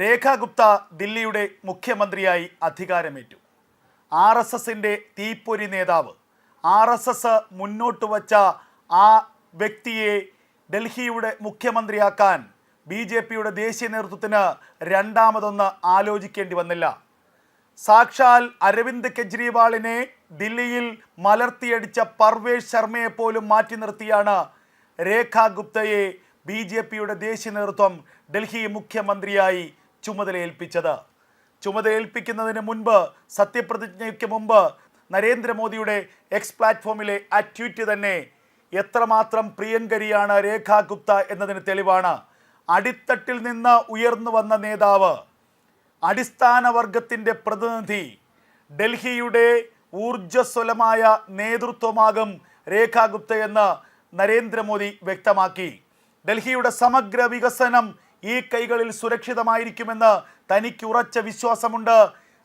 രേഖ ഗുപ്ത ദില്ലിയുടെ മുഖ്യമന്ത്രിയായി അധികാരമേറ്റു. R S എസിന്റെ തീപ്പൊരി നേതാവ് ആർ എസ് എസ് മുന്നോട്ട് വച്ച ആ വ്യക്തിയെ ഡൽഹിയുടെ മുഖ്യമന്ത്രിയാക്കാൻ ബി ജെ പിയുടെ ദേശീയ നേതൃത്വത്തിന് രണ്ടാമതൊന്ന് ആലോചിക്കേണ്ടി വന്നില്ല. സാക്ഷാൽ അരവിന്ദ് കെജ്രിവാളിനെ ദില്ലിയിൽ മലർത്തിയടിച്ച പർവേഷ് ശർമ്മയെ പോലും മാറ്റി നിർത്തിയാണ് രേഖ ഗുപ്തയെ ബി ജെ പിയുടെ ദേശീയ നേതൃത്വം ഡൽഹി മുഖ്യമന്ത്രിയായി ചുമതലയേൽപ്പിച്ചത്. ചുമതലയേൽപ്പിക്കുന്നതിന് മുൻപ് സത്യപ്രതിജ്ഞയ്ക്ക് മുമ്പ് നരേന്ദ്രമോദിയുടെ എക്സ് പ്ലാറ്റ്ഫോമിലെ ആ ട്വീറ്റ് തന്നെ എത്രമാത്രം പ്രിയങ്കരിയാണ് രേഖ ഗുപ്ത എന്നതിന് തെളിവാണ്. അടിത്തട്ടിൽ നിന്ന് ഉയർന്നു വന്ന നേതാവ് അടിസ്ഥാന വർഗത്തിന്റെ പ്രതിനിധി ഡൽഹിയുടെ ഊർജസ്വലമായ നേതൃത്വമാകും രേഖ ഗുപ്തയെന്ന് നരേന്ദ്രമോദി വ്യക്തമാക്കി. ഡൽഹിയുടെ സമഗ്ര വികസനം ഈ കൈകളിൽ സുരക്ഷിതമായിരിക്കുമെന്ന് തനിക്ക് ഉറച്ച വിശ്വാസമുണ്ട്.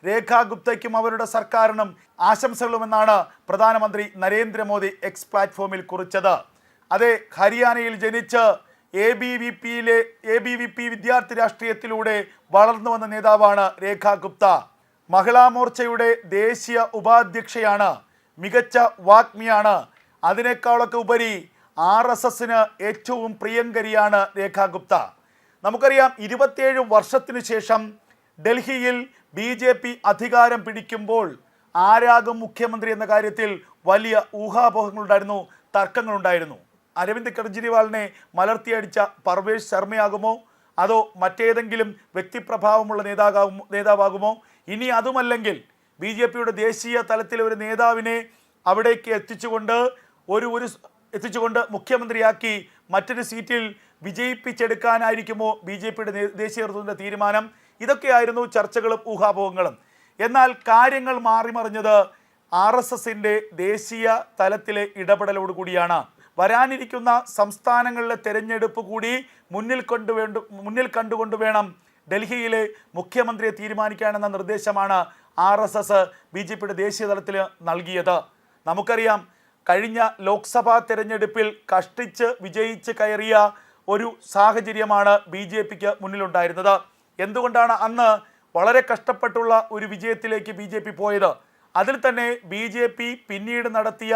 രേഖാ ഗുപ്തയ്ക്കും അവരുടെ സർക്കാരിനും ആശംസകളുമെന്നാണ് പ്രധാനമന്ത്രി നരേന്ദ്രമോദി എക്സ് പ്ലാറ്റ്ഫോമിൽ കുറിച്ചത്. അതെ ഹരിയാനയിൽ ജനിച്ച് എ ബി വി പിയിലെ എ ബി വി പി വിദ്യാർത്ഥി രാഷ്ട്രീയത്തിലൂടെ വളർന്നു വന്ന നേതാവാണ് രേഖാ ഗുപ്ത. മഹിളാ മോർച്ചയുടെ ദേശീയ ഉപാധ്യക്ഷയാണ്. മികച്ച വാഗ്മിയാണ്. അതിനേക്കാളൊക്കെ ഉപരി ആർ എസ് എസിന് ഏറ്റവും പ്രിയങ്കരിയാണ് രേഖാ ഗുപ്ത. നമുക്കറിയാം ഇരുപത്തിയേഴ് വർഷത്തിനു ശേഷം ഡൽഹിയിൽ ബി ജെ പി അധികാരം പിടിക്കുമ്പോൾ ആരാകും മുഖ്യമന്ത്രി എന്ന കാര്യത്തിൽ വലിയ ഊഹാപോഹങ്ങളുണ്ടായിരുന്നു തർക്കങ്ങളുണ്ടായിരുന്നു. അരവിന്ദ് കെജ്രിവാളിനെ മലർത്തിയടിച്ച പർവേഷ് ശർമ്മയാകുമോ? അതോ മറ്റേതെങ്കിലും വ്യക്തിപ്രഭാവമുള്ള നേതാകാകുമോ നേതാവാകുമോ? ഇനി അതുമല്ലെങ്കിൽ ബി ജെ പിയുടെ ദേശീയ തലത്തിലെ ഒരു നേതാവിനെ അവിടേക്ക് എത്തിച്ചുകൊണ്ട് ഒരു ഒരു എത്തിച്ചുകൊണ്ട് മുഖ്യമന്ത്രിയാക്കി മറ്റൊരു സീറ്റിൽ വിജയിപ്പിച്ചെടുക്കാനായിരിക്കുമോ ബി ജെ പിയുടെ ദേശീയ നേതൃത്വത്തിന്റെ തീരുമാനം? ഇതൊക്കെയായിരുന്നു ചർച്ചകളും ഊഹാപോഹങ്ങളും. എന്നാൽ കാര്യങ്ങൾ മാറിമറിഞ്ഞത് ആർ എസ് എസിന്റെ ദേശീയ തലത്തിലെ ഇടപെടലോട് കൂടിയാണ്. വരാനിരിക്കുന്ന സംസ്ഥാനങ്ങളിലെ തെരഞ്ഞെടുപ്പ് കൂടി മുന്നിൽ കൊണ്ടുവേണ്ട മുന്നിൽ കണ്ടുകൊണ്ട് വേണം ഡൽഹിയിലെ മുഖ്യമന്ത്രിയെ തീരുമാനിക്കാനെന്ന നിർദ്ദേശമാണ് R S S B J പിയുടെ ദേശീയ തലത്തിൽ നൽകിയത്. നമുക്കറിയാം കഴിഞ്ഞ ലോക്സഭാ തെരഞ്ഞെടുപ്പിൽ കഷ്ടിച്ച് വിജയിച്ച് കയറിയ ഒരു സാഹചര്യമാണ് ബി ജെ പിക്ക് മുന്നിലുണ്ടായിരുന്നത്. എന്തുകൊണ്ടാണ് അന്ന് വളരെ കഷ്ടപ്പെട്ടുള്ള ഒരു വിജയത്തിലേക്ക് ബി ജെ പി പോയത്? അതിൽ തന്നെ ബി ജെ പി പിന്നീട് നടത്തിയ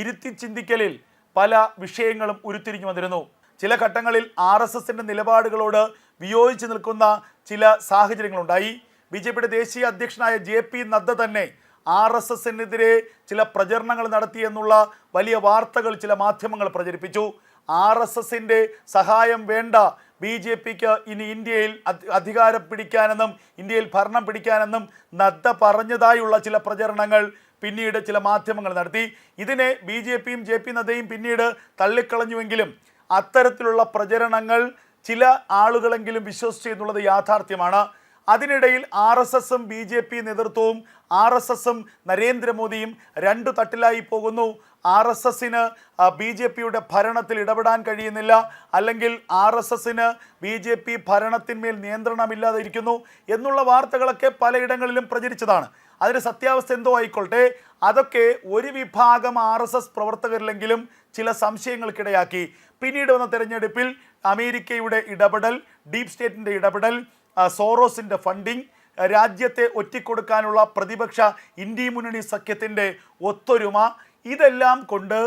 ഇരുത്തി ചിന്തിക്കലിൽ പല വിഷയങ്ങളും ഉരുത്തിരിഞ്ഞു വന്നിരുന്നു. ചില ഘട്ടങ്ങളിൽ ആർ എസ് എസിന്റെ നിലപാടുകളോട് വിയോജിച്ച് നിൽക്കുന്ന ചില സാഹചര്യങ്ങളുണ്ടായി. ബി ജെ പിയുടെ ദേശീയ അധ്യക്ഷനായ ജെ പി നദ്ദ തന്നെ ആർ എസ് എസിനെതിരെ ചില പ്രചരണങ്ങൾ നടത്തിയെന്നുള്ള വലിയ വാർത്തകൾ ചില മാധ്യമങ്ങൾ പ്രചരിപ്പിച്ചു. ആർ എസ് എസിന്റെ സഹായം വേണ്ട. ബി ജെ പിക്ക് ഇനി ഇന്ത്യയിൽ അധി- അധികാരം പിടിക്കാനെന്നും ഇന്ത്യയിൽ ഭരണം പിടിക്കാനെന്നും നദ്ദ പറഞ്ഞതായുള്ള ചില പ്രചരണങ്ങൾ പിന്നീട് ചില മാധ്യമങ്ങൾ നടത്തി. ഇതിനെ ബി ജെ പിയും ജെ പി നദ്ദയും പിന്നീട് തള്ളിക്കളഞ്ഞുവെങ്കിലും അത്തരത്തിലുള്ള പ്രചരണങ്ങൾ ചില ആളുകളെങ്കിലും വിശ്വസിച്ചു എന്നുള്ളത് യാഥാർത്ഥ്യമാണ്. അതിനിടയിൽ ആർ എസ് എസും ബി ജെ പി നേതൃത്വവും ആർ എസ് എസും നരേന്ദ്രമോദിയും രണ്ടു തട്ടിലായി പോകുന്നു. ആർ എസ് എസിന് ബി ജെ പിയുടെ ഭരണത്തിൽ ഇടപെടാൻ കഴിയുന്നില്ല. അല്ലെങ്കിൽ ആർ എസ് എസിന് ബി ജെ പി ഭരണത്തിന്മേൽ നിയന്ത്രണമില്ലാതിരിക്കുന്നു എന്നുള്ള വാർത്തകളൊക്കെ പലയിടങ്ങളിലും പ്രചരിച്ചതാണ്. അതിന് സത്യാവസ്ഥ എന്തോ ആയിക്കോട്ടെ. അതൊക്കെ ഒരു വിഭാഗം ആർ എസ് എസ് പ്രവർത്തകരിലെങ്കിലും ചില സംശയങ്ങൾക്കിടയാക്കി. പിന്നീട് വന്ന തെരഞ്ഞെടുപ്പിൽ അമേരിക്കയുടെ ഇടപെടൽ ഡീപ് സ്റ്റേറ്റിന്റെ ഇടപെടൽ സോറോസിന്റെ ഫണ്ടിങ് രാജ്യത്തെ ഒറ്റിക്കൊടുക്കാനുള്ള പ്രതിപക്ഷ ഇന്ത്യ മുന്നണി സഖ്യത്തിന്റെ ഒത്തൊരുമ ഇതെല്ലാം കൊണ്ട്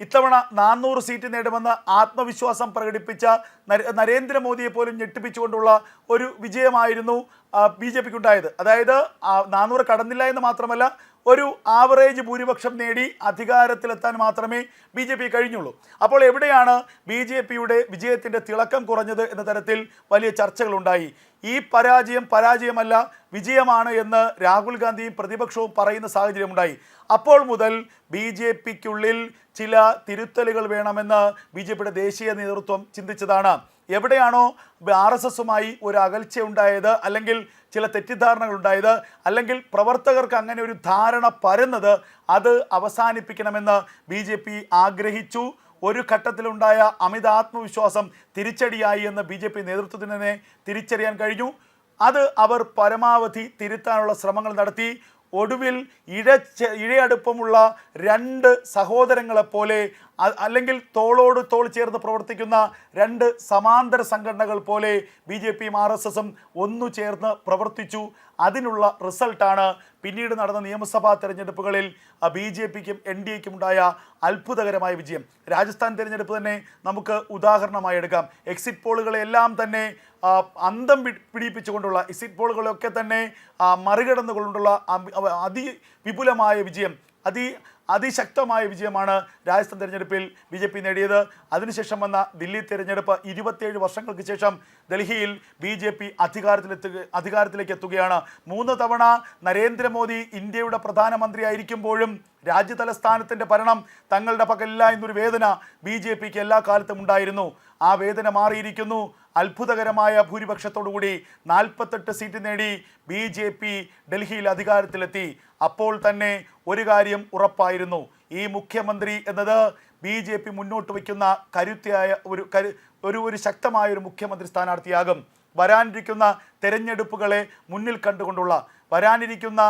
ഇത്തവണ നാനൂറ് സീറ്റ് നേടുമെന്ന് ആത്മവിശ്വാസം പ്രകടിപ്പിച്ച നര- നരേന്ദ്രമോദിയെ പോലും ഞെട്ടിപ്പിച്ചുകൊണ്ടുള്ള ഒരു വിജയമായിരുന്നു ബി ജെ പിക്ക് ഉണ്ടായത് അതായത് നാനൂറ് കടന്നില്ല എന്ന് മാത്രമല്ല ഒരു ആവറേജ് ഭൂരിപക്ഷം നേടി അധികാരത്തിലെത്താൻ മാത്രമേ ബി ജെ പി കഴിഞ്ഞുള്ളൂ. അപ്പോൾ എവിടെയാണ് ബി ജെ പിയുടെ വിജയത്തിന്റെ തിളക്കം കുറഞ്ഞത് എന്ന തരത്തിൽ വലിയ ചർച്ചകളുണ്ടായി. ഈ പരാജയം പരാജയമല്ല വിജയമാണ് എന്ന് രാഹുൽ ഗാന്ധിയും പ്രതിപക്ഷവും പറയുന്ന സാഹചര്യമുണ്ടായി. അപ്പോൾ മുതൽ ബി ജെ പിക്കുള്ളിൽ ചില തിരുത്തലുകൾ വേണമെന്ന് ബി ജെ പിയുടെ ദേശീയ നേതൃത്വം ചിന്തിച്ചതാണ്. എവിടെയാണോ ആർ എസ് എസുമായി ഒരു അകൽച്ച ഉണ്ടായത് അല്ലെങ്കിൽ ചില തെറ്റിദ്ധാരണകൾ ഉണ്ടായത് അല്ലെങ്കിൽ പ്രവർത്തകർക്ക് അങ്ങനെ ഒരു ധാരണ പരന്നത് അത് അവസാനിപ്പിക്കണമെന്ന് ബി ജെ പി ആഗ്രഹിച്ചു. ഒരു ഘട്ടത്തിലുണ്ടായ അമിത ആത്മവിശ്വാസം തിരിച്ചടിയായി എന്ന് ബി ജെ പി നേതൃത്വത്തിന് തന്നെ തിരിച്ചറിയാൻ കഴിഞ്ഞു. അത് അവർ പരമാവധി തിരുത്താനുള്ള ശ്രമങ്ങൾ നടത്തി. ഒടുവിൽ ഇഴ ഇഴയടുപ്പമുള്ള രണ്ട് സഹോദരങ്ങളെപ്പോലെ അല്ലെങ്കിൽ തോളോട് തോൾ ചേർന്ന് പ്രവർത്തിക്കുന്ന രണ്ട് സമാന്തര സംഘടനകൾ പോലെ ബി ജെ പിയും ആർ എസ് എസും ഒന്നു ചേർന്ന് പ്രവർത്തിച്ചു. അതിനുള്ള റിസൾട്ടാണ് പിന്നീട് നടന്ന നിയമസഭാ തെരഞ്ഞെടുപ്പുകളിൽ ബി ജെ പിക്കും എൻ ഡി എക്കും ഉണ്ടായ അത്ഭുതകരമായ വിജയം. രാജസ്ഥാൻ തിരഞ്ഞെടുപ്പ് തന്നെ നമുക്ക് ഉദാഹരണമായി എടുക്കാം. എക്സിറ്റ് പോളുകളെല്ലാം തന്നെ അന്തം പിടിപ്പിച്ചുകൊണ്ടുള്ള എക്സിറ്റ് പോളുകളൊക്കെ തന്നെ മറികടന്നുകൊണ്ടുള്ള അതിവിപുലമായ വിജയം അതി അതിശക്തമായ വിജയമാണ് രാജസ്ഥാൻ തെരഞ്ഞെടുപ്പിൽ ബി ജെ പി നേടിയത്. അതിനുശേഷം വന്ന ദില്ലി തെരഞ്ഞെടുപ്പ് ഇരുപത്തിയേഴ് വർഷങ്ങൾക്ക് ശേഷം ഡൽഹിയിൽ ബി ജെ പി അധികാരത്തിലെത്തുക അധികാരത്തിലേക്ക് എത്തുകയാണ്. മൂന്ന് തവണ നരേന്ദ്രമോദി ഇന്ത്യയുടെ പ്രധാനമന്ത്രിയായിരിക്കുമ്പോഴും രാജ്യതലസ്ഥാനത്തിന്റെ ഭരണം തങ്ങളുടെ പക്കലില്ല എന്നൊരു വേദന ബി ജെ പിക്ക് എല്ലാ കാലത്തും ഉണ്ടായിരുന്നു. ആ വേദന മാറിയിരിക്കുന്നു. അത്ഭുതകരമായ ഭൂരിപക്ഷത്തോടുകൂടി നാൽപ്പത്തെട്ട് സീറ്റ് നേടി ബി ജെ പി ഡൽഹിയിൽ അധികാരത്തിലെത്തി. അപ്പോൾ തന്നെ ഒരു കാര്യം ഉറപ്പായിരുന്നു. ഈ മുഖ്യമന്ത്രി എന്നത് ബി ജെ പി മുന്നോട്ട് വയ്ക്കുന്ന കരുത്തിയായ ഒരു കരു ഒരു ഒരു ശക്തമായ ഒരു മുഖ്യമന്ത്രി സ്ഥാനാർത്ഥിയാകും. വരാനിരിക്കുന്ന തെരഞ്ഞെടുപ്പുകളെ മുന്നിൽ കണ്ടുകൊണ്ടുള്ള വരാനിരിക്കുന്ന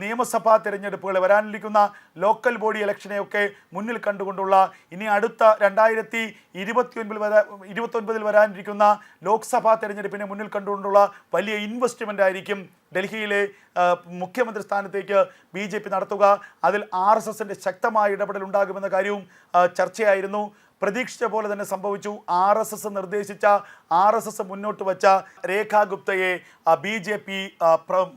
നിയമസഭാ തിരഞ്ഞെടുപ്പുകളെ വരാനിരിക്കുന്ന ലോക്കൽ ബോഡി ഇലക്ഷനെയൊക്കെ മുന്നിൽ കണ്ടുകൊണ്ടുള്ള ഇനി അടുത്ത രണ്ടായിരത്തി ഇരുപത്തിയൊൻപതിൽ വരാ ഇരുപത്തൊൻപതിൽ വരാനിരിക്കുന്ന ലോക്സഭാ തിരഞ്ഞെടുപ്പിനെ മുന്നിൽ കണ്ടുകൊണ്ടുള്ള വലിയ ഇൻവെസ്റ്റ്മെന്റ് ആയിരിക്കും ഡൽഹിയിലെ മുഖ്യമന്ത്രി സ്ഥാനത്തേക്ക് ബി ജെ പി നടത്തുക. അതിൽ ആർ എസ് എസിന്റെ ശക്തമായ ഇടപെടൽ ഉണ്ടാകുമെന്ന കാര്യവും ചർച്ചയായിരുന്നു. പ്രതീക്ഷിച്ച പോലെ തന്നെ സംഭവിച്ചു. ആർ എസ് എസ് നിർദ്ദേശിച്ച ആർ എസ് എസ് മുന്നോട്ട് വച്ച Rekha ഗുപ്തയെ B J P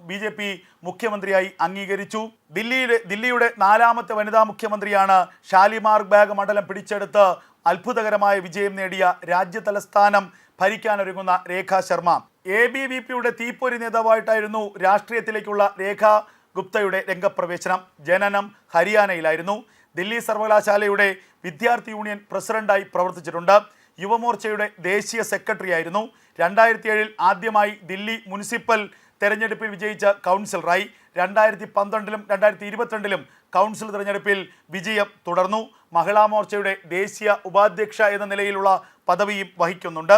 B J P മുഖ്യമന്ത്രിയായി അംഗീകരിച്ചു. ദില്ലിയുടെ ദില്ലിയുടെ നാലാമത്തെ വനിതാ മുഖ്യമന്ത്രിയാണ് ഷാലിമാർ ബാഗ് മണ്ഡലം പിടിച്ചെടുത്ത് അത്ഭുതകരമായ വിജയം നേടിയ രാജ്യ തലസ്ഥാനം ഭരിക്കാനൊരുങ്ങുന്ന Rekha Sharma. A B V പിയുടെ തീപ്പൊരി നേതാവായിട്ടായിരുന്നു രാഷ്ട്രീയത്തിലേക്കുള്ള രേഖ ഗുപ്തയുടെ രംഗപ്രവേശനം. ജനനം ഹരിയാനയിലായിരുന്നു. ദില്ലി സർവകലാശാലയുടെ വിദ്യാർത്ഥി യൂണിയൻ പ്രസിഡന്റായി പ്രവർത്തിച്ചിട്ടുണ്ട്. യുവമോർച്ചയുടെ ദേശീയ സെക്രട്ടറി ആയിരുന്നു. രണ്ടായിരത്തി ഏഴിൽ ആദ്യമായി ദില്ലി മുനിസിപ്പൽ തെരഞ്ഞെടുപ്പിൽ വിജയിച്ച കൗൺസിലറായി. രണ്ടായിരത്തി പന്ത്രണ്ടിലും രണ്ടായിരത്തി ഇരുപത്തിരണ്ടിലും കൗൺസിൽ തെരഞ്ഞെടുപ്പിൽ വിജയം തുടർന്നു. മഹിളാ മോർച്ചയുടെ ദേശീയ ഉപാധ്യക്ഷ എന്ന നിലയിലുള്ള പദവിയും വഹിക്കുന്നുണ്ട്.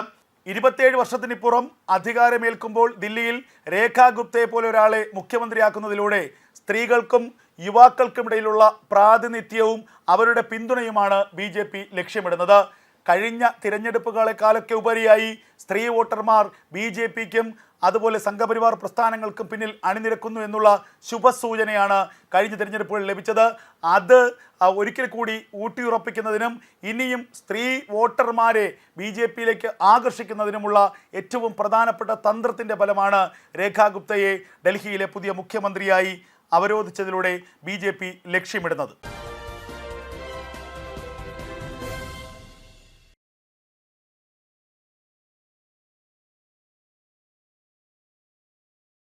ഇരുപത്തിയേഴ് വർഷത്തിനിപ്പുറം അധികാരമേൽക്കുമ്പോൾ ദില്ലിയിൽ രേഖാ ഗുപ്തയെ പോലെ ഒരാളെ മുഖ്യമന്ത്രിയാക്കുന്നതിലൂടെ സ്ത്രീകൾക്കും യുവാക്കൾക്കുമിടയിലുള്ള പ്രാതിനിധ്യവും അവരുടെ പിന്തുണയുമാണ് ബി ജെ പി ലക്ഷ്യമിടുന്നത്. കഴിഞ്ഞ തിരഞ്ഞെടുപ്പുകളെക്കാളൊക്കെ ഉപരിയായി സ്ത്രീ വോട്ടർമാർ ബി ജെ പിക്കും അതുപോലെ സംഘപരിവാർ പ്രസ്ഥാനങ്ങൾക്കും പിന്നിൽ അണിനിരക്കുന്നു എന്നുള്ള ശുഭസൂചനയാണ് കഴിഞ്ഞ തിരഞ്ഞെടുപ്പുകളിൽ ലഭിച്ചത്. അത് ഒരിക്കൽ കൂടി ഊട്ടിയുറപ്പിക്കുന്നതിനും ഇനിയും സ്ത്രീ വോട്ടർമാരെ ബി ജെ പിയിലേക്ക് ആകർഷിക്കുന്നതിനുമുള്ള ഏറ്റവും പ്രധാനപ്പെട്ട തന്ത്രത്തിന്റെ ഫലമാണ് രേഖാ ഗുപ്തയെ ഡൽഹിയിലെ പുതിയ മുഖ്യമന്ത്രിയായി അവരോധിച്ചതിലൂടെ ബി ലക്ഷ്യമിടുന്നത്.